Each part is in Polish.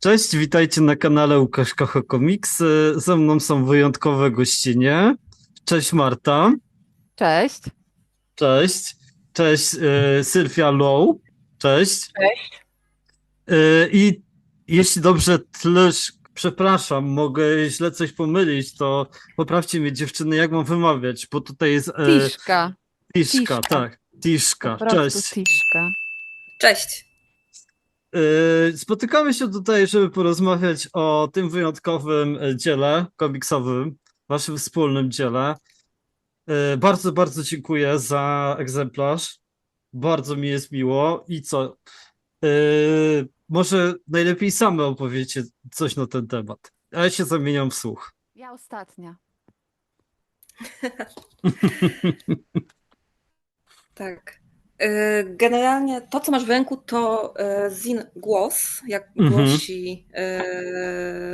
Cześć, witajcie na kanale Łukasz Kocha Comics. E, Ze mną są wyjątkowe gościnie. Cześć Marta. Cześć. Cześć. Cześć e, Sylwia Low. Cześć. Cześć. E, I jeśli dobrze tleż, przepraszam, mogę źle coś pomylić, to poprawcie mnie dziewczyny, jak mam wymawiać, bo tutaj jest e, Tiszka. Tiszka, Tiszka. tak. Tiszka, cześć. Tiszka. Cześć. E, Spotykamy się tutaj, żeby porozmawiać o tym wyjątkowym e, dziele komiksowym, waszym wspólnym dziele. E, Bardzo, bardzo dziękuję za egzemplarz. Bardzo mi jest miło. I co? E, Może najlepiej same opowiecie coś na ten temat. A ja się zamieniam w słuch. Ja ostatnia. Tak. Y, Generalnie to, co masz w ręku, to y, Zin Głos, jak Mhm. głosi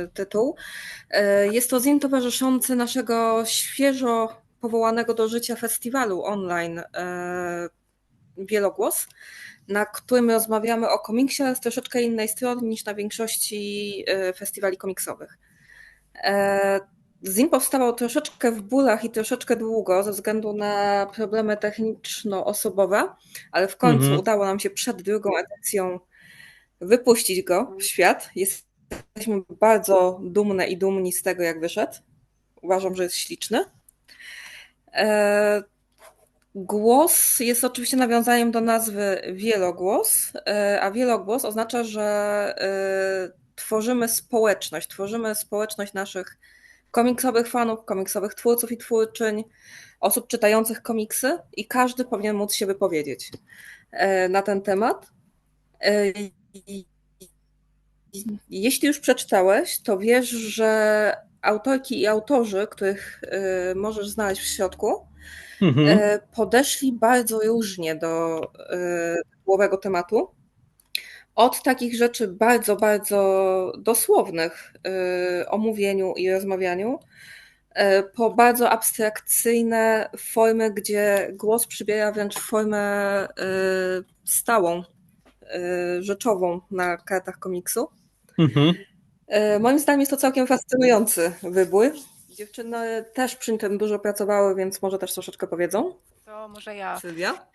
y, tytuł. Jest to Zin towarzyszący naszego świeżo powołanego do życia festiwalu online Wielogłos, na którym rozmawiamy o komiksie z troszeczkę innej strony niż na większości festiwali komiksowych. Zim powstawał troszeczkę w bólach i troszeczkę długo ze względu na problemy techniczno-osobowe, ale w końcu Mhm. udało nam się przed drugą edycją wypuścić go w świat. Jesteśmy bardzo dumne i dumni z tego, jak wyszedł. Uważam, że jest śliczny. E, Głos jest oczywiście nawiązaniem do nazwy wielogłos, e, a wielogłos oznacza, że e, tworzymy społeczność, tworzymy społeczność naszych komiksowych fanów, komiksowych twórców i twórczyń, osób czytających komiksy i każdy powinien móc się wypowiedzieć e, na ten temat. E, Jeśli już przeczytałeś, to wiesz, że autorki i autorzy, których e, możesz znaleźć w środku, Mhm. podeszli bardzo różnie do tytułowego tematu. Od takich rzeczy bardzo, bardzo dosłownych e, o mówieniu i rozmawianiu, e, po bardzo abstrakcyjne formy, gdzie głos przybiera wręcz formę e, stałą, rzeczową na kartach komiksu. Mhm. Moim zdaniem jest to całkiem fascynujący wybór. Dziewczyny też przy tym dużo pracowały, więc może też troszeczkę powiedzą. To może ja. Sylwia?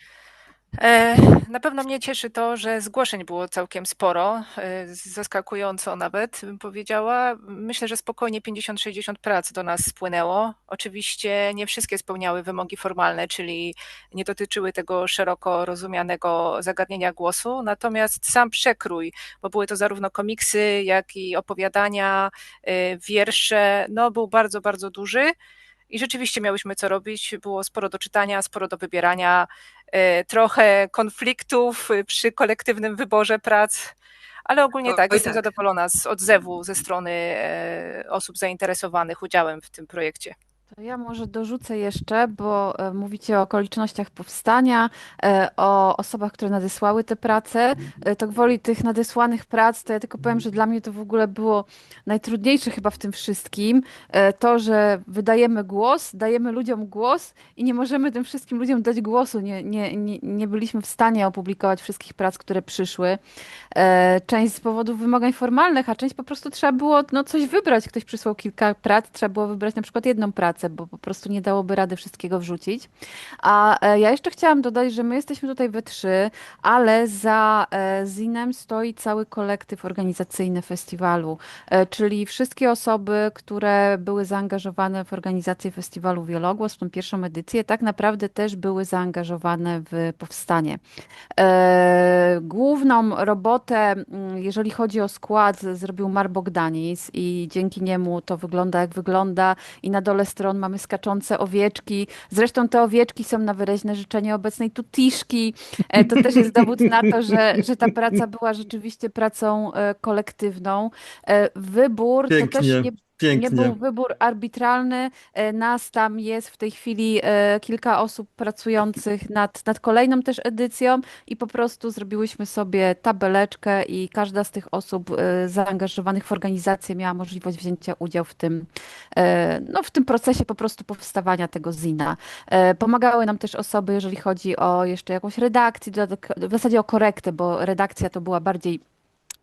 E, na pewno mnie cieszy to, że zgłoszeń było całkiem sporo, e, zaskakująco nawet bym powiedziała. Myślę, że spokojnie 50-60 prac do nas spłynęło. Oczywiście nie wszystkie spełniały wymogi formalne, czyli nie dotyczyły tego szeroko rozumianego zagadnienia głosu, natomiast sam przekrój, bo były to zarówno komiksy, jak i opowiadania, e, wiersze, no był bardzo, bardzo duży. I rzeczywiście miałyśmy co robić, było sporo do czytania, sporo do wybierania, trochę konfliktów e, przy kolektywnym wyborze prac, ale ogólnie O- tak, oj jestem tak. zadowolona z odzewu ze strony e, osób zainteresowanych udziałem w tym projekcie. Ja może dorzucę jeszcze, bo e, mówicie o okolicznościach powstania, e, o osobach, które nadesłały te prace. E, To gwoli tych nadesłanych prac, to ja tylko powiem, że dla mnie to w ogóle było najtrudniejsze chyba w tym wszystkim. To, że wydajemy głos, dajemy ludziom głos i nie możemy tym wszystkim ludziom dać głosu. Nie, nie, nie, nie byliśmy w stanie opublikować wszystkich prac, które przyszły. Część z powodów wymagań formalnych, a część po prostu trzeba było no, coś wybrać. Ktoś przysłał kilka prac, trzeba było wybrać na przykład jedną pracę, bo po prostu nie dałoby rady wszystkiego wrzucić. A e, ja jeszcze chciałam dodać, że my jesteśmy tutaj we trzy, ale za e, Zinem stoi cały kolektyw organizacyjny festiwalu, e, czyli wszystkie osoby, które były zaangażowane w organizację festiwalu Wielogłos, w tą pierwszą edycję, tak naprawdę też były zaangażowane w powstanie. Główną robotę, mm, jeżeli chodzi o skład, zrobił Mar Bogdanis i dzięki niemu to wygląda jak wygląda i na dole stron mamy skaczące owieczki. Zresztą te owieczki są na wyraźne życzenie obecnej tutiszki. E, To też jest dowód na to, że, że ta praca była rzeczywiście pracą e, kolektywną. E, Wybór to też Pięknie, nie pięknie. nie był wybór arbitralny. E, Nas tam jest w tej chwili e, kilka osób pracujących nad, nad kolejną też edycją i po prostu zrobiłyśmy sobie tabeleczkę i każda z tych osób e, zaangażowanych w organizację miała możliwość wzięcia udziału w tym, no, w tym procesie po prostu powstawania tego zina. Pomagały nam też osoby, jeżeli chodzi o jeszcze jakąś redakcję, w zasadzie o korektę, bo redakcja to była bardziej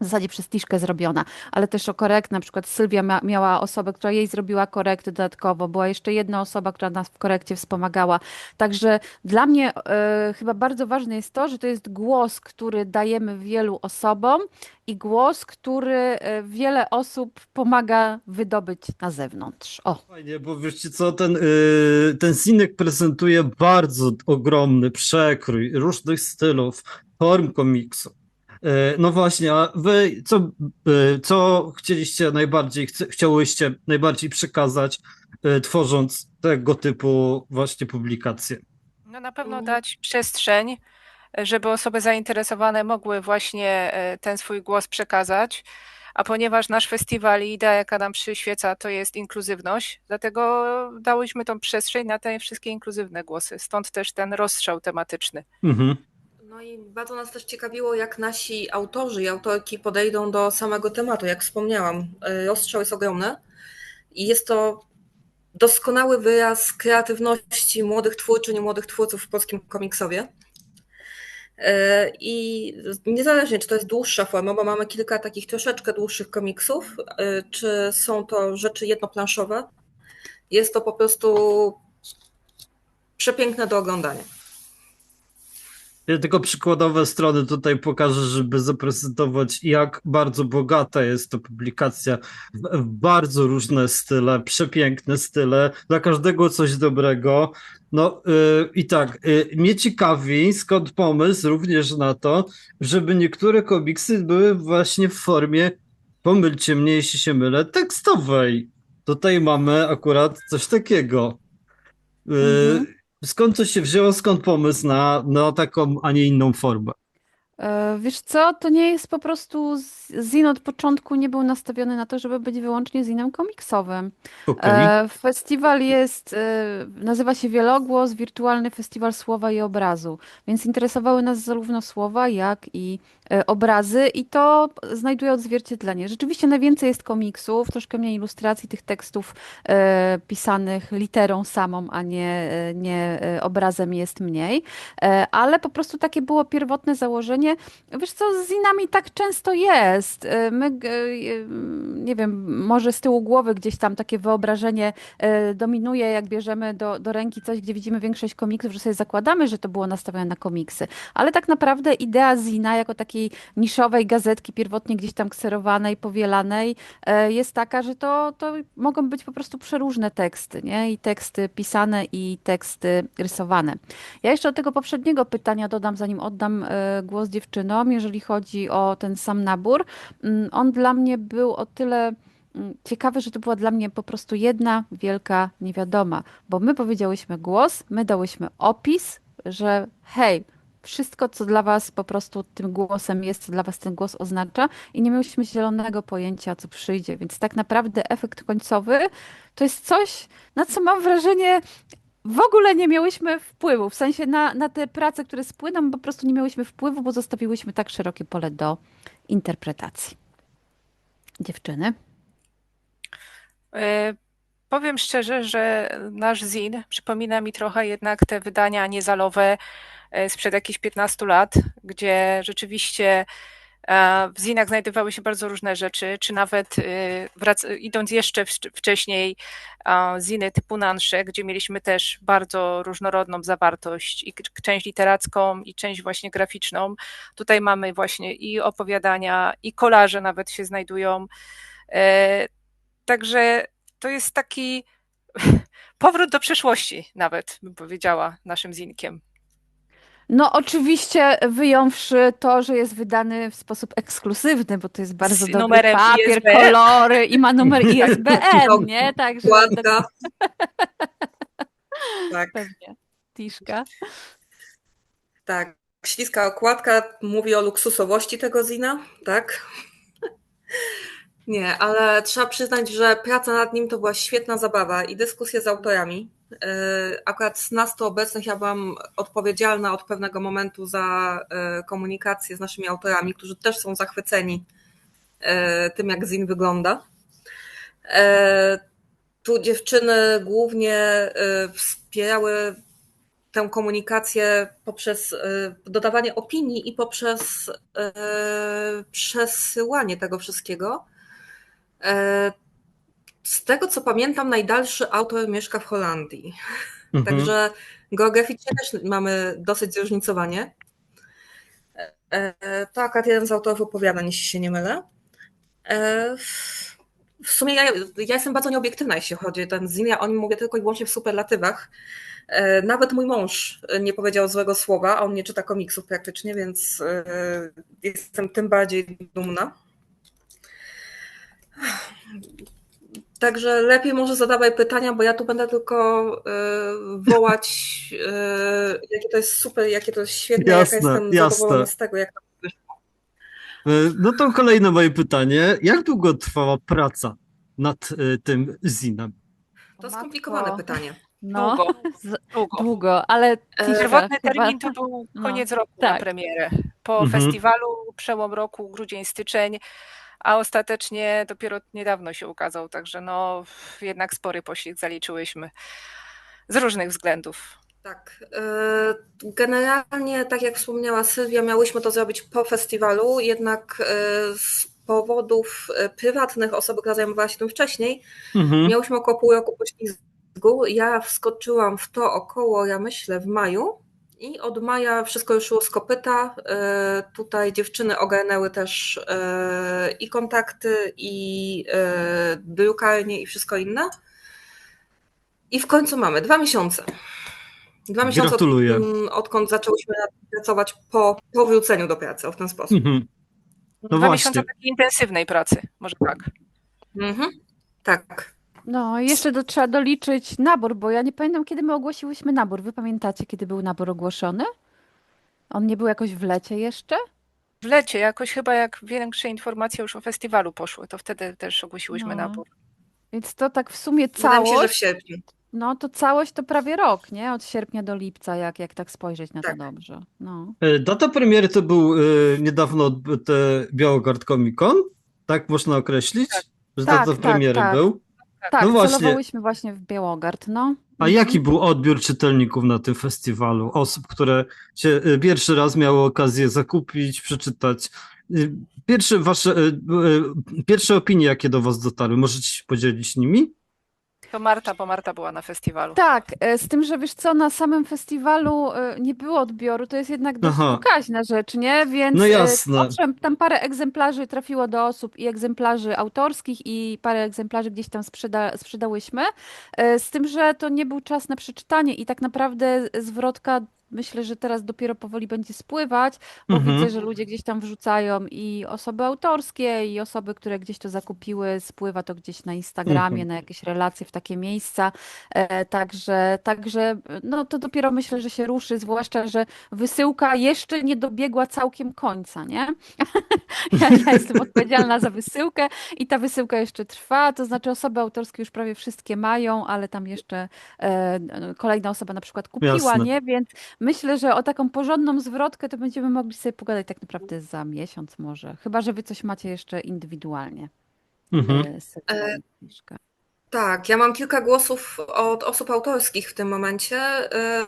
w zasadzie przez Tiszkę zrobiona, ale też o korekt, na przykład Sylwia mia miała osobę, która jej zrobiła korekty dodatkowo, była jeszcze jedna osoba, która nas w korekcie wspomagała. Także dla mnie e, chyba bardzo ważne jest to, że to jest głos, który dajemy wielu osobom i głos, który e, wiele osób pomaga wydobyć na zewnątrz. O. Fajnie, bo wiecie co, ten, yy, ten Sinek prezentuje bardzo ogromny przekrój różnych stylów, form komiksu. Yy, no właśnie, a wy co, co chcieliście najbardziej, chce, chciałyście najbardziej przekazać, yy, tworząc tego typu właśnie publikacje? No na pewno dać przestrzeń, żeby osoby zainteresowane mogły właśnie e, ten swój głos przekazać. A ponieważ nasz festiwal i idea, jaka nam przyświeca, to jest inkluzywność, dlatego dałyśmy tą przestrzeń na te wszystkie inkluzywne głosy. Stąd też ten rozstrzał tematyczny. Mhm. No i bardzo nas też ciekawiło, jak nasi autorzy i autorki podejdą do samego tematu. Jak wspomniałam, y, rozstrzał jest ogromny i jest to doskonały wyraz kreatywności młodych twórczyń i młodych twórców w polskim komiksowie. Y, I niezależnie, czy to jest dłuższa forma, bo mamy kilka takich troszeczkę dłuższych komiksów, y, czy są to rzeczy jednoplanszowe, jest to po prostu przepiękne do oglądania. Ja tylko przykładowe strony tutaj pokażę, żeby zaprezentować, jak bardzo bogata jest to publikacja w, bardzo różne style, przepiękne style, dla każdego coś dobrego. No yy, i tak, yy, mnie ciekawi, skąd pomysł również na to, żeby niektóre komiksy były właśnie w formie, pomylcie mnie, jeśli się mylę, tekstowej. Tutaj mamy akurat coś takiego. Yy. Skąd to się wzięło, skąd pomysł na, na taką, a nie inną formę? E, Wiesz co, to nie jest po prostu, Zin od początku nie był nastawiony na to, żeby być wyłącznie zinem komiksowym. Okej. E, Festiwal jest, e, nazywa się Wielogłos, Wirtualny Festiwal Słowa i Obrazu, więc interesowały nas zarówno słowa, jak i obrazy i to znajduje odzwierciedlenie. Rzeczywiście najwięcej jest komiksów, troszkę mniej ilustracji tych tekstów e, pisanych literą samą, a nie, e, nie e, obrazem jest mniej, E, ale po prostu takie było pierwotne założenie. Wiesz co, z zinami tak często jest. E, My, e, nie wiem, może z tyłu głowy gdzieś tam takie wyobrażenie e, dominuje, jak bierzemy do, do ręki coś, gdzie widzimy większość komiksów, że sobie zakładamy, że to było nastawione na komiksy. Ale tak naprawdę idea zina jako takiej niszowej gazetki pierwotnie gdzieś tam kserowanej, powielanej e, jest taka, że to, to mogą być po prostu przeróżne teksty, nie? I teksty pisane i teksty rysowane. Ja jeszcze do tego poprzedniego pytania dodam, zanim oddam e, głos dziewczynom, jeżeli chodzi o ten sam nabór. Mm, On dla mnie był o tyle mm, ciekawy, że to była dla mnie po prostu jedna wielka niewiadoma, bo my powiedziałyśmy głos, my dałyśmy opis, że hej, wszystko, co dla was po prostu tym głosem jest, co dla was ten głos oznacza i nie miałyśmy zielonego pojęcia, co przyjdzie, więc tak naprawdę efekt końcowy to jest coś, na co mam wrażenie, w ogóle nie miałyśmy wpływu, w sensie na, na te prace, które spłyną, po prostu nie miałyśmy wpływu, bo zostawiłyśmy tak szerokie pole do interpretacji. Dziewczyny. E, Powiem szczerze, że nasz zin przypomina mi trochę jednak te wydania niezalowe sprzed jakichś 15 lat, gdzie rzeczywiście e, w zinach znajdowały się bardzo różne rzeczy, czy nawet e, idąc jeszcze wcześniej ziny typu Nansze, gdzie mieliśmy też bardzo różnorodną zawartość i część literacką i część właśnie graficzną. Tutaj mamy właśnie i opowiadania, i kolaże nawet się znajdują. E, Także to jest taki powrót do przeszłości, nawet bym powiedziała, naszym zinkiem. No oczywiście wyjąwszy to, że jest wydany w sposób ekskluzywny, bo to jest bardzo Z dobry papier, ISBN. kolory i ma numer ISBN, nie? Także Ładka. Tak, pewnie. Tiszka. tak. Śliska okładka mówi o luksusowości tego zina, tak? Nie, ale trzeba przyznać, że praca nad nim to była świetna zabawa i dyskusje z autorami. Yy, Akurat z nas tu obecnych ja byłam odpowiedzialna od pewnego momentu za yy, komunikację z naszymi autorami, którzy też są zachwyceni yy, tym, jak zin wygląda. Tu dziewczyny głównie wspierały tę komunikację poprzez e, dodawanie opinii i poprzez e, przesyłanie tego wszystkiego. E, Z tego co pamiętam, najdalszy autor mieszka w Holandii. Mhm. Także geograficznie też mamy dosyć zróżnicowanie. E, To akurat jeden z autorów opowiadań, jeśli się nie mylę. E, w- sumie ja, ja jestem bardzo nieobiektywna, jeśli chodzi o ten zin. Ja o nim mówię tylko i wyłącznie w superlatywach. E, Nawet mój mąż nie powiedział złego słowa, a on nie czyta komiksów praktycznie, więc e, jestem tym bardziej dumna. Także lepiej może zadawaj pytania, bo ja tu będę tylko e, wołać, e, jakie to jest super, jakie to jest świetne, Jasne, jaka jestem jasne. zadowolona z tego, jak to wyszło. E, No to kolejne moje pytanie. Jak długo trwała praca nad e, tym zinem? To Matko. skomplikowane pytanie. No, Długo, długo. długo, ale Pierwotny termin to był no, koniec roku na tak. premierę. Po Mhm. festiwalu, przełom roku, grudzień, styczeń, a ostatecznie dopiero niedawno się ukazał, także no jednak spory pościg zaliczyłyśmy z różnych względów. Tak. e, Generalnie, tak jak wspomniała Sylwia, miałyśmy to zrobić po festiwalu, jednak e, z powodów e, prywatnych osoby, która zajmowała się tym wcześniej, Mhm. miałyśmy około pół roku poślizgu. Ja wskoczyłam w to około, ja myślę, w maju. I od maja wszystko ruszyło z kopyta. E, Tutaj dziewczyny ogarnęły też e, i kontakty, i e, drukarnie, i wszystko inne. I w końcu mamy dwa miesiące. Dwa miesiące, od, Gratuluję. mm, odkąd zaczęłyśmy pracować po powróceniu do pracy w ten sposób. Mhm. No Dwa właśnie. miesiące takiej intensywnej pracy, może tak. Mhm. Tak. No, i jeszcze do, trzeba doliczyć nabór, bo ja nie pamiętam, kiedy my ogłosiłyśmy nabór. Wy pamiętacie, kiedy był nabór ogłoszony? On nie był jakoś w lecie jeszcze? W lecie jakoś chyba jak większe informacje już o festiwalu poszły, to wtedy też ogłosiłyśmy No. nabór. Więc to tak w sumie Wydaje mi się, że w całość, sierpniu. no to całość to prawie rok, nie? Od sierpnia do lipca, jak, jak tak spojrzeć na to Tak. dobrze. No. E, Data premiery to był e, niedawno Białogard Comic Con, tak można określić? Że Tak, data tak, premiery tak. był. Tak, No właśnie. celowałyśmy właśnie w Białogard, no. A Mhm. jaki był odbiór czytelników na tym festiwalu? Osób, które się e, pierwszy raz miały okazję zakupić, przeczytać. E, Pierwsze wasze, e, pierwsze opinie, jakie do was dotarły, możecie się podzielić nimi? To Marta, bo Marta była na festiwalu. Tak, e, z tym, że wiesz co, na samym festiwalu e, nie było odbioru, to jest jednak dość Aha. pokaźna rzecz, nie? Więc No e, jasne. owszem, tam parę egzemplarzy trafiło do osób i egzemplarzy autorskich i parę egzemplarzy gdzieś tam sprzeda sprzedałyśmy, z tym, że to nie był czas na przeczytanie i tak naprawdę zwrotka myślę, że teraz dopiero powoli będzie spływać, bo Mhm. widzę, że ludzie gdzieś tam wrzucają i osoby autorskie, i osoby, które gdzieś to zakupiły, spływa to gdzieś na Instagramie, Mhm. na jakieś relacje w takie miejsca. E, także, także no to dopiero myślę, że się ruszy, zwłaszcza, że wysyłka jeszcze nie dobiegła całkiem końca, nie? Ja, ja jestem odpowiedzialna za wysyłkę i ta wysyłka jeszcze trwa, to znaczy osoby autorskie już prawie wszystkie mają, ale tam jeszcze e, kolejna osoba na przykład kupiła, Jasne. nie? Więc myślę, że o taką porządną zwrotkę to będziemy mogli sobie pogadać tak naprawdę za miesiąc może. Chyba, że wy coś macie jeszcze indywidualnie. Mhm. e, E. Tak, ja mam kilka głosów od osób autorskich w tym momencie. e,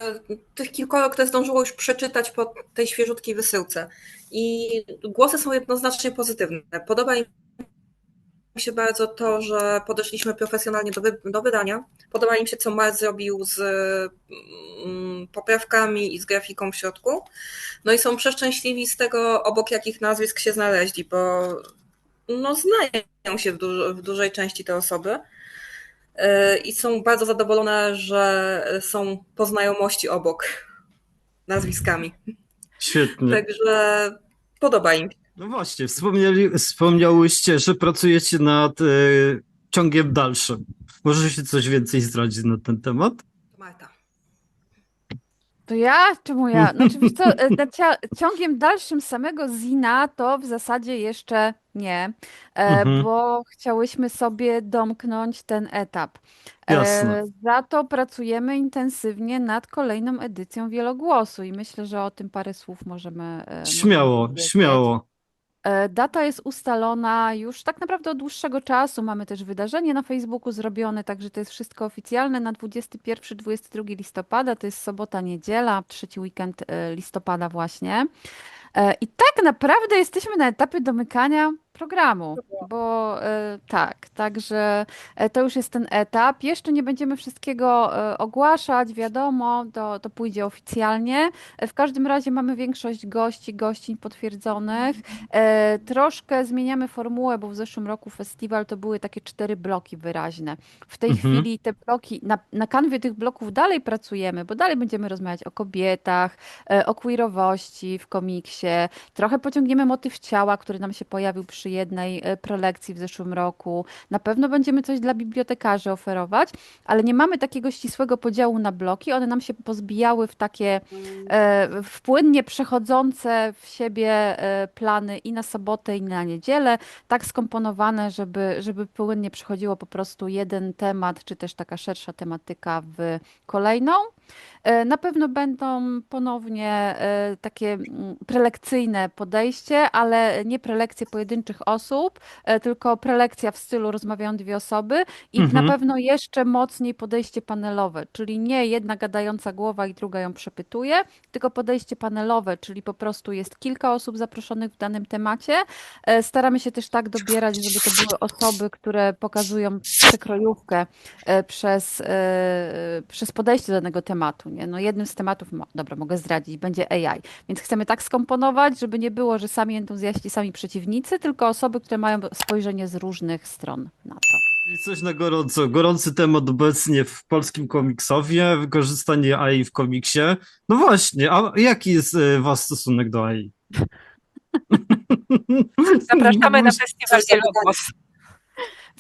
Tych kilkoro, które zdążyło już przeczytać po tej świeżutkiej wysyłce. I głosy są jednoznacznie pozytywne. Podoba mi się bardzo to, że podeszliśmy profesjonalnie do, wy, do wydania. Podoba im się, co Mark zrobił z mm, poprawkami i z grafiką w środku. No i są przeszczęśliwi z tego, obok jakich nazwisk się znaleźli, bo no, znają się w, duż, w dużej części te osoby. Yy, I są bardzo zadowolone, że są po znajomości obok nazwiskami. Świetnie. Także podoba im się. No właśnie, wspomnieli, wspomniałyście, że pracujecie nad e, ciągiem dalszym. Może się coś więcej zdradzić na ten temat? Marta. To ja? Czemu ja? No oczywiście co, e, na cia- ciągiem dalszym samego Zina to w zasadzie jeszcze nie, e, Mhm. bo chciałyśmy sobie domknąć ten etap. Jasne. E, Za to pracujemy intensywnie nad kolejną edycją Wielogłosu i myślę, że o tym parę słów możemy, e, możemy Śmiało, powiedzieć. śmiało. Data jest ustalona już tak naprawdę od dłuższego czasu. Mamy też wydarzenie na Facebooku zrobione, także to jest wszystko oficjalne na 21-22 listopada. To jest sobota, niedziela, trzeci weekend e, listopada właśnie. E, I tak naprawdę jesteśmy na etapie domykania programu, bo e, tak, także e, to już jest ten etap. Jeszcze nie będziemy wszystkiego e, ogłaszać, wiadomo, to, to pójdzie oficjalnie. W każdym razie mamy większość gości, gościń potwierdzonych. Troszkę zmieniamy formułę, bo w zeszłym roku festiwal to były takie cztery bloki wyraźne. W tej Mhm. chwili te bloki, na, na kanwie tych bloków dalej pracujemy, bo dalej będziemy rozmawiać o kobietach, o queerowości w komiksie. Trochę pociągniemy motyw ciała, który nam się pojawił przy jednej e, prelekcji w zeszłym roku. Na pewno będziemy coś dla bibliotekarzy oferować, ale nie mamy takiego ścisłego podziału na bloki. One nam się pozbijały w takie e, w płynnie przechodzące w siebie e, plany i na sobotę, i na niedzielę, tak skomponowane, żeby, żeby płynnie przechodziło po prostu jeden temat, czy też taka szersza tematyka w kolejną. E, Na pewno będą ponownie e, takie mm, prelekcyjne podejście, ale nie prelekcje pojedynczych osób, e, tylko prelekcja w stylu rozmawiają dwie osoby i Mhm. na pewno jeszcze mocniej podejście panelowe, czyli nie jedna gadająca głowa i druga ją przepytuje, tylko podejście panelowe, czyli po prostu jest kilka osób zaproszonych w danym temacie. Staramy się też tak dobierać, żeby to były osoby, które pokazują przekrojówkę przez, przez podejście do danego tematu. Nie? No jednym z tematów, dobra, mogę zdradzić, będzie AI. Więc chcemy tak skomponować, żeby nie było, że sami entuzjaści, sami przeciwnicy, tylko osoby, które mają spojrzenie z różnych stron na to. I coś na gorąco. Gorący temat obecnie w polskim komiksowie, wykorzystanie AI w komiksie. No właśnie, a jaki jest e, wasz stosunek do AI? Zapraszamy na festiwal Wielogłos.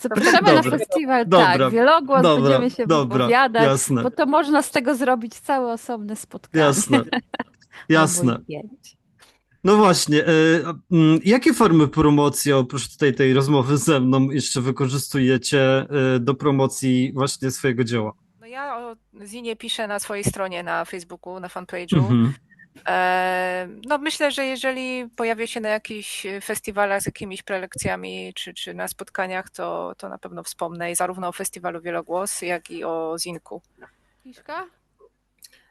Zapraszamy na Dobra. festiwal, Dobra. tak, wielogłos, Dobra, będziemy się dobra, wypowiadać, jasne. bo to można z tego zrobić całe osobne spotkanie. Jasne, jasne. No właśnie, e, mm, jakie formy promocji oprócz tutaj tej rozmowy ze mną jeszcze wykorzystujecie e, do promocji właśnie swojego dzieła? No ja o Zinie piszę na swojej stronie na Facebooku, na fanpage'u. Mhm. E, No myślę, że jeżeli pojawię się na jakichś festiwalach z jakimiś prelekcjami czy, czy na spotkaniach, to, to na pewno wspomnę i zarówno o festiwalu Wielogłos, jak i o Zinku. Kiszka?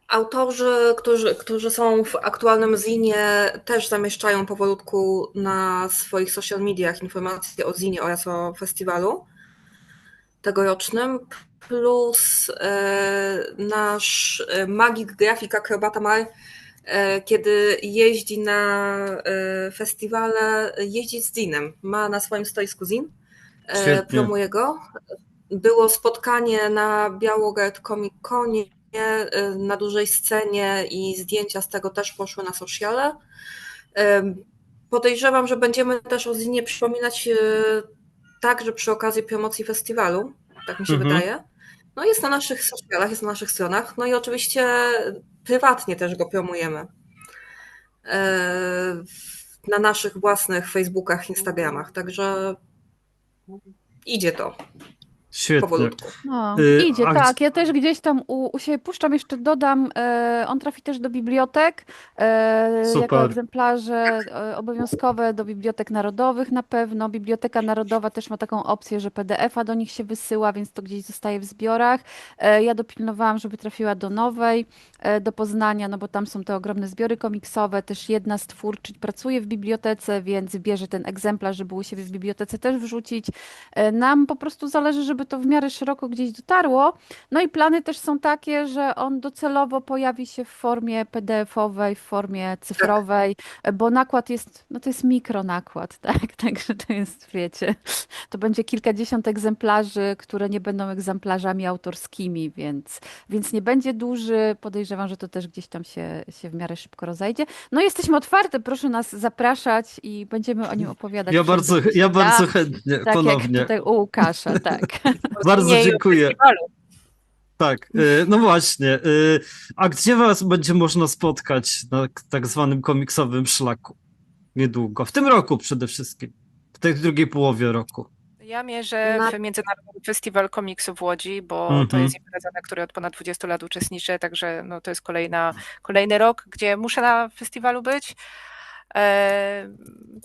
Autorzy, którzy, którzy są w aktualnym zinie, też zamieszczają powolutku na swoich social mediach informacje o zinie oraz o festiwalu tegorocznym. Plus e, nasz e, magik, grafik, akrobata Mar, kiedy jeździ na e, festiwale, jeździ z zinem. Ma na swoim stoisku zin, e, Świetnie. promuje go. Było spotkanie na Białogard Comic Conie na dużej scenie i zdjęcia z tego też poszły na sociale. Podejrzewam, że będziemy też o Zinie przypominać także przy okazji promocji festiwalu, tak mi się Mhm. wydaje. No jest na naszych socialach, jest na naszych stronach, no i oczywiście prywatnie też go promujemy. W- Na naszych własnych Facebookach, Instagramach, także idzie to Świetnie. powolutku. No, Y, idzie, a tak. Ja też gdzieś tam u, u siebie puszczam, jeszcze dodam, e, on trafi też do bibliotek, e, jako egzemplarze e, obowiązkowe do bibliotek narodowych na pewno. Biblioteka Narodowa też ma taką opcję, że PDF-a do nich się wysyła, więc to gdzieś zostaje w zbiorach. E, ja dopilnowałam, żeby trafiła do Nowej, e, do Poznania, no bo tam są te ogromne zbiory komiksowe. Też jedna z twórczyń pracuje w bibliotece, więc bierze ten egzemplarz, żeby u siebie w bibliotece też wrzucić. E, Nam po prostu zależy, żeby to w miarę szeroko gdzieś dotarło. No i plany też są takie, że on docelowo pojawi się w formie PDF-owej, w formie cyfrowej, e, bo nakład jest, no to jest mikronakład, tak? Także to jest, wiecie, to będzie kilkadziesiąt egzemplarzy, które nie będą egzemplarzami autorskimi, więc, więc nie będzie duży. Podejrzewam, że to też gdzieś tam się, się w miarę szybko rozejdzie. No jesteśmy otwarte, proszę nas zapraszać i będziemy o nim opowiadać. Ja bardzo, ja bardzo chętnie, Tak ponownie. jak tutaj u Łukasza, tak. Bardzo dziękuję. Tak, y, no właśnie. y, A gdzie was będzie można spotkać na tak zwanym komiksowym szlaku? Niedługo. W tym roku przede wszystkim. W tej drugiej połowie roku. Ja mierzę w Międzynarodowy Festiwal Komiksu w Łodzi, bo to Mhm. jest impreza, na której od ponad 20 lat uczestniczę, także no, to jest kolejna, kolejny rok, gdzie muszę na festiwalu być. E,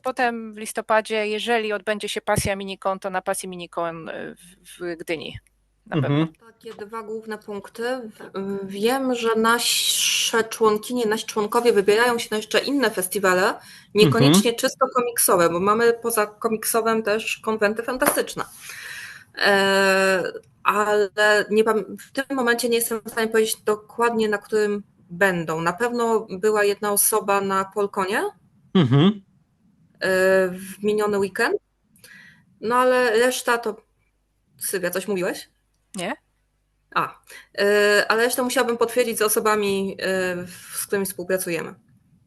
Potem w listopadzie, jeżeli odbędzie się pasja Minikon, to na pasji Minikon e, w, Gdyni. Na pewno. Mhm. Takie dwa główne punkty. Wiem, że nasze członkinie, nasi członkowie wybierają się na jeszcze inne festiwale, niekoniecznie czysto komiksowe, bo mamy poza komiksowym też konwenty fantastyczne. E, ale nie, w tym momencie nie jestem w stanie powiedzieć dokładnie, na którym będą. Na pewno była jedna osoba na Polkonie Mhm. e, w miniony weekend, no ale reszta to... Sylwia, coś mówiłeś? Nie? A, y, ale resztę musiałabym potwierdzić z osobami, y, z którymi współpracujemy.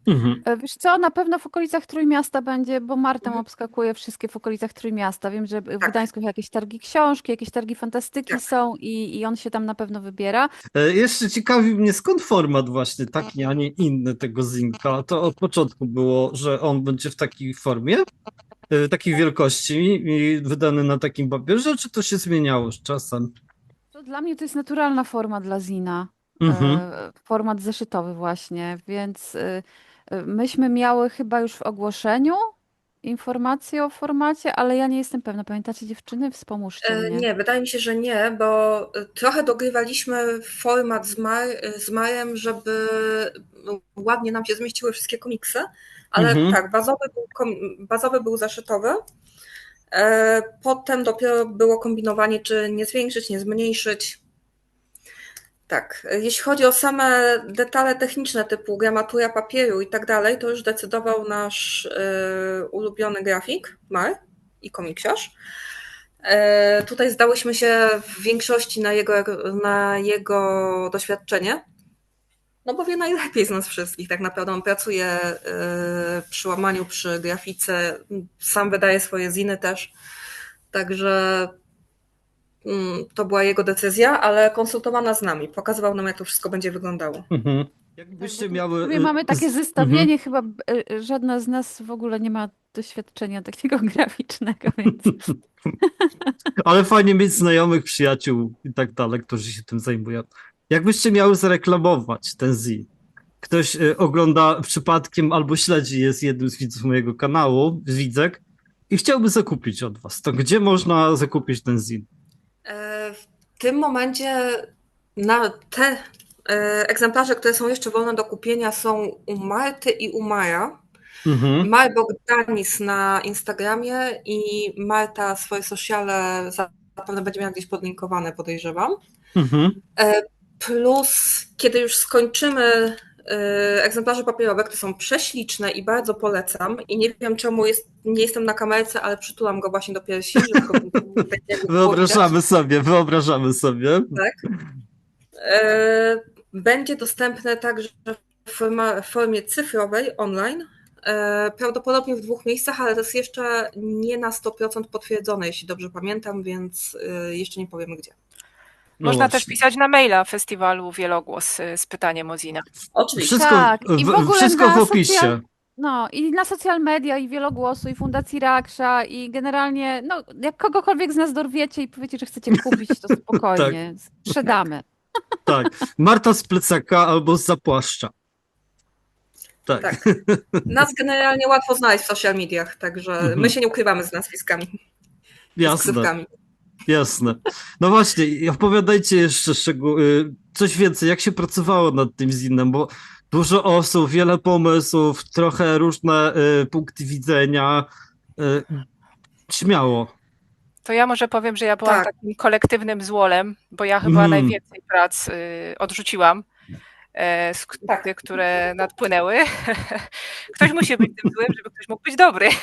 Mhm. E, Wiesz co, na pewno w okolicach Trójmiasta będzie, bo Marta Mhm. obskakuje wszystkie w okolicach Trójmiasta. Wiem, że w Tak. Gdańsku jakieś targi książki, jakieś targi fantastyki Tak. są i, i on się tam na pewno wybiera. E, Jeszcze ciekawi mnie, skąd format właśnie taki, a nie inny tego Zinka. To od początku było, że on będzie w takiej formie, e, takiej wielkości i wydany na takim papierze, czy to się zmieniało z czasem? To dla mnie to jest naturalna forma dla Zina. Mhm. format zeszytowy właśnie, więc myśmy miały chyba już w ogłoszeniu informacje o formacie, ale ja nie jestem pewna. Pamiętacie dziewczyny? Wspomóżcie E, mnie. Nie, wydaje mi się, że nie, bo y, trochę dogrywaliśmy format z, Mar z Marem, żeby no, ładnie nam się zmieściły wszystkie komiksy, ale Mhm. tak, bazowy był, kom- bazowy był zaszytowy. E, Potem dopiero było kombinowanie, czy nie zwiększyć, nie zmniejszyć. Tak, jeśli chodzi o same detale techniczne typu gramatura papieru i tak dalej, to już decydował nasz e, ulubiony grafik, Mar i komiksiarz. E, Tutaj zdałyśmy się w większości na jego, na jego doświadczenie, no bo wie najlepiej z nas wszystkich tak naprawdę. On pracuje e, przy łamaniu, przy grafice, sam wydaje swoje ziny też, także to była jego decyzja, ale konsultowana z nami. Pokazywał nam, jak to wszystko będzie wyglądało. Mhm. Tak, Jakbyście tu miały... e, mamy takie Mhm. zestawienie, chyba e, e, żadna z nas w ogóle nie ma doświadczenia takiego graficznego, więc Ale fajnie mieć znajomych, przyjaciół i tak dalej, którzy się tym zajmują. Jakbyście miały zareklamować ten Z? Ktoś y, ogląda przypadkiem albo śledzi, jest jednym z widzów mojego kanału, Widzek, i chciałby zakupić od was. To gdzie można zakupić ten Z? E, W tym momencie na te e, egzemplarze, które są jeszcze wolne do kupienia, są u Marty i u Maja. Mhm. Maj Bogdanis na Instagramie i Marta swoje sociale zapewne będzie miała gdzieś podlinkowane, podejrzewam. Mhm. Plus, kiedy już skończymy e, egzemplarze papierowe, które są prześliczne i bardzo polecam i nie wiem czemu jest, nie jestem na kamerce, ale przytulam go właśnie do piersi, tak Wyobrażamy sobie, wyobrażamy sobie. E, Będzie dostępne także w formie cyfrowej, online. E, Prawdopodobnie w dwóch miejscach, ale to jest jeszcze nie na 100% potwierdzone, jeśli dobrze pamiętam, więc jeszcze nie powiemy gdzie. No Można też właśnie. pisać na maila festiwalu Wielogłos y, z pytaniem o Zina. Oczywiście. Wszystko, Tak, i w w, ogóle wszystko w opisie. socjal- No i na social media, i Wielogłosu, i Fundacji Raksza, i generalnie, no jak kogokolwiek z nas dorwiecie i powiecie, że chcecie kupić, to spokojnie, sprzedamy. Tak. Marta z plecaka albo z zapłaszcza. Tak. Tak. Nas generalnie łatwo znaleźć w social mediach, także Mhm. my się nie ukrywamy z nazwiskami, z Jasne. ksywkami. Jasne. No właśnie, opowiadajcie jeszcze szczegół, y, coś więcej, jak się pracowało nad tym zinem, bo dużo osób, wiele pomysłów, trochę różne y, punkty widzenia. Y, śmiało. To ja może powiem, że ja byłam Tak. takim kolektywnym złem, bo ja chyba Mm. najwięcej prac y, odrzuciłam, e, Tak. które nadpłynęły. ktoś musi być tym złym, żeby ktoś mógł być dobry.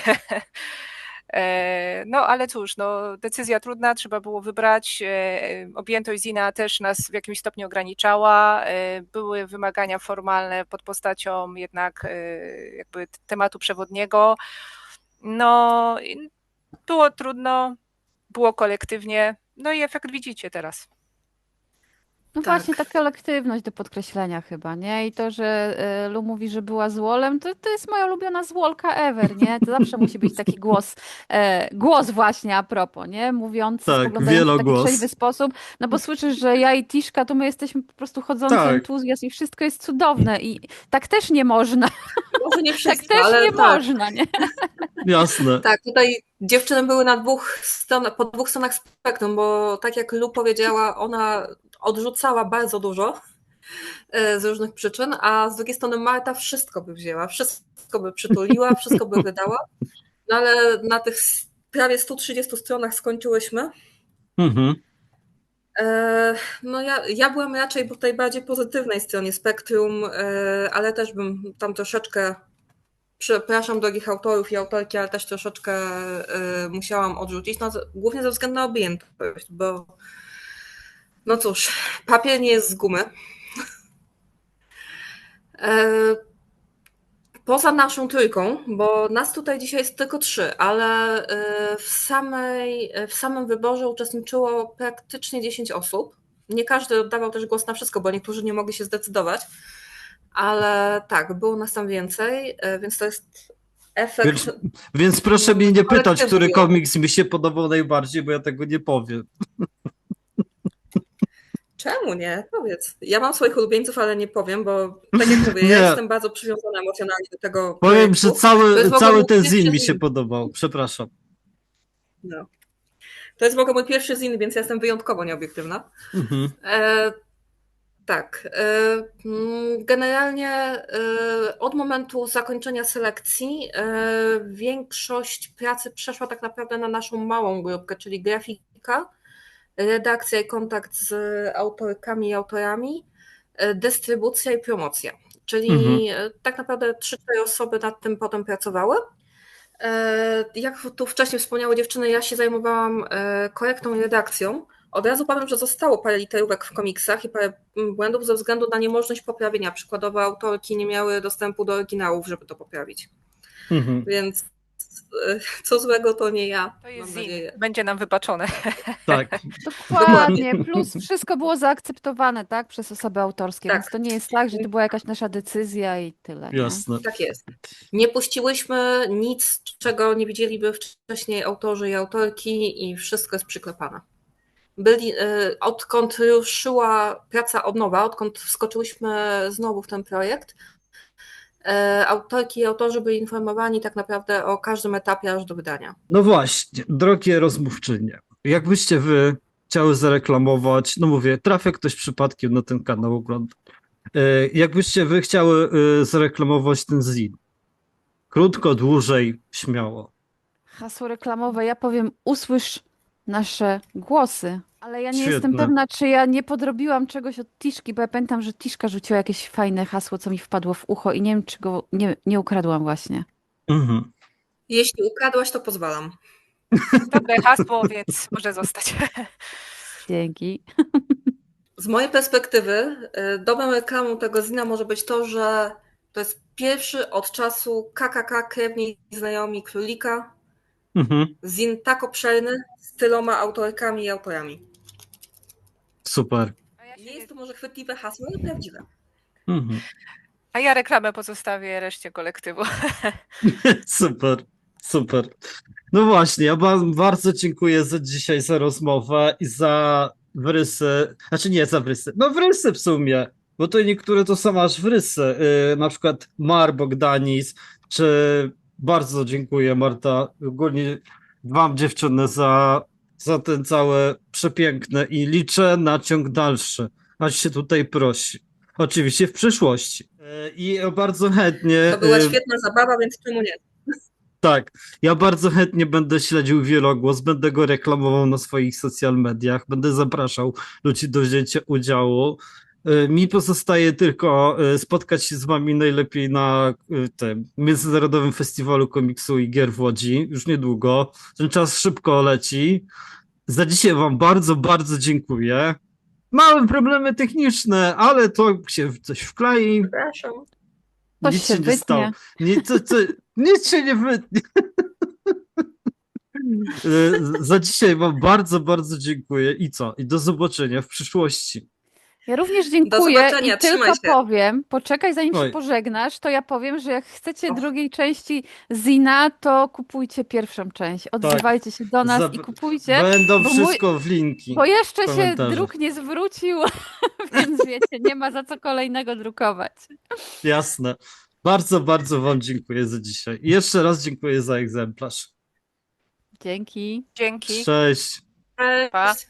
E, No, ale cóż, no, decyzja trudna, trzeba było wybrać. e, Objętość Zina też nas w jakimś stopniu ograniczała. e, Były wymagania formalne pod postacią jednak jakby tematu przewodniego. No, było trudno, było kolektywnie, no i efekt widzicie teraz. No Tak. właśnie ta kolektywność do podkreślenia chyba, nie? I to, że e, Lu mówi, że była złolem, to, to jest moja ulubiona złolka ever, nie? To zawsze musi być taki głos, e, głos właśnie a propos, nie? Mówiący, Tak, spoglądający w taki wielogłos. trzeźwy sposób, no bo słyszysz, że ja i Tiszka, to my jesteśmy po prostu chodzący Tak. entuzjazm i wszystko jest cudowne i tak też nie można, Może nie tak wszystko, też ale nie tak. można, nie? Jasne. Tak, tutaj dziewczyny były na dwóch stronach, po dwóch stronach spektrum, bo tak jak Lu powiedziała, ona odrzucała bardzo dużo e, z różnych przyczyn, a z drugiej strony Marta wszystko by wzięła, wszystko by przytuliła, wszystko by wydała, no ale na tych prawie 130 stronach skończyłyśmy. Mhm. E, No ja, ja byłam raczej po tej bardziej pozytywnej stronie spektrum, e, ale też bym tam troszeczkę, przepraszam drogich autorów i autorki, ale też troszeczkę musiałam odrzucić, no, głównie ze względu na objętość, bo no cóż, papier nie jest z gumy. E, Poza naszą trójką, bo nas tutaj dzisiaj jest tylko trzy, ale e, w, samej, w samym wyborze uczestniczyło praktycznie 10 osób. Nie każdy oddawał też głos na wszystko, bo niektórzy nie mogli się zdecydować, ale tak, było nas tam więcej, e, więc to jest efekt. Więc, więc proszę mnie nie pytać, który komiks mi się podobał najbardziej, bo ja tego nie powiem. Czemu nie? Powiedz. Ja mam swoich ulubieńców, ale nie powiem, bo tak jak mówię, ja jestem bardzo przywiązana emocjonalnie do tego. Powiem, projektu. że cały, cały ten zin mi się podobał. Przepraszam. No. To jest w ogóle mój pierwszy zin, więc ja jestem wyjątkowo nieobiektywna. Mhm. E, tak. E, mm, generalnie e, od momentu zakończenia selekcji e, większość pracy przeszła tak naprawdę na naszą małą grupkę, czyli grafika, redakcja i kontakt z autorkami i autorami, e, dystrybucja i promocja. Czyli Mhm. e, tak naprawdę 3-4 osoby nad tym potem pracowały. E, Jak tu wcześniej wspomniały dziewczyny, ja się zajmowałam korektą i redakcją. Od razu powiem, że zostało parę literówek w komiksach i parę mm, błędów ze względu na niemożność poprawienia. Przykładowo autorki nie miały dostępu do oryginałów, żeby to poprawić. Mhm. Więc co złego to nie ja. To jest. Będzie nam wybaczone. Tak. Dokładnie, plus wszystko było zaakceptowane, tak, przez osoby autorskie, Tak. więc to nie jest tak, że to była jakaś nasza decyzja i tyle, nie? Jasne. Tak jest. Nie puściłyśmy nic, czego nie widzieliby wcześniej autorzy i autorki i wszystko jest przyklepane. Byli, e, odkąd ruszyła praca od nowa, odkąd wskoczyłyśmy znowu w ten projekt, autorki i autorzy byli informowani tak naprawdę o każdym etapie aż do wydania. No właśnie, drogie rozmówczynie, jakbyście wy chciały zareklamować, no mówię, trafia ktoś przypadkiem na ten kanał ogląda. E, Jakbyście wy chciały e, zareklamować ten zin? Krótko, dłużej, śmiało. Hasło reklamowe, ja powiem, usłysz nasze głosy. Ale ja nie jestem Świetne. pewna, czy ja nie podrobiłam czegoś od Tiszki, bo ja pamiętam, że Tiszka rzuciła jakieś fajne hasło, co mi wpadło w ucho i nie wiem, czy go nie, nie ukradłam właśnie. Mhm. Jeśli ukradłaś, to pozwalam. Dobre hasło, więc może zostać. Dzięki. Z mojej perspektywy y, dobrą reklamą tego zina może być to, że to jest pierwszy od czasu KKK Krewni Znajomi Królika Mhm. zin tak obszerny z tyloma autorkami i autorami. Super. Nie jest to może chwytliwe hasło, ale prawdziwe. Mhm. a ja reklamę pozostawię reszcie kolektywu. Super, super. No właśnie, ja wam bardzo dziękuję za dzisiaj, za rozmowę i za wrysy, znaczy nie za wrysy, no wrysy w sumie, bo to niektóre to są aż wrysy, yy, na przykład Mar Bogdanis, czy bardzo dziękuję Marta, ogólnie wam dziewczyny za, za ten całe przepiękne i liczę na ciąg dalszy, aż się tutaj prosi. Oczywiście w przyszłości. Yy, I bardzo chętnie. To była yy, świetna zabawa, więc czemu nie? tak, ja bardzo chętnie będę śledził wielogłos, będę go reklamował na swoich social mediach, będę zapraszał ludzi do wzięcia udziału. Y, Mi pozostaje tylko y, spotkać się z wami najlepiej na y, tym Międzynarodowym Festiwalu Komiksu i Gier w Łodzi, już niedługo. Ten czas szybko leci. Za dzisiaj wam bardzo, bardzo dziękuję. Małe problemy techniczne, ale to się coś wklei. Przepraszam. Coś Nic się nie stało. Nie, to, to, nic się nie wytnie. Za dzisiaj wam bardzo, bardzo dziękuję i co? I do zobaczenia w przyszłości. Ja również dziękuję zobaczenia, i tylko powiem, poczekaj zanim Oj. się pożegnasz, to ja powiem, że jak chcecie Och. drugiej części Zina, to kupujcie pierwszą część. Odzywajcie się do nas Zab- i kupujcie, Będą bo mój- wszystko w linki. bo jeszcze się komentarze. druk nie zwrócił, więc wiecie, nie ma za co kolejnego drukować. Jasne. Bardzo, bardzo Wam dziękuję za dzisiaj. I jeszcze raz dziękuję za egzemplarz. Dzięki. Dzięki. Cześć. Pa. Cześć.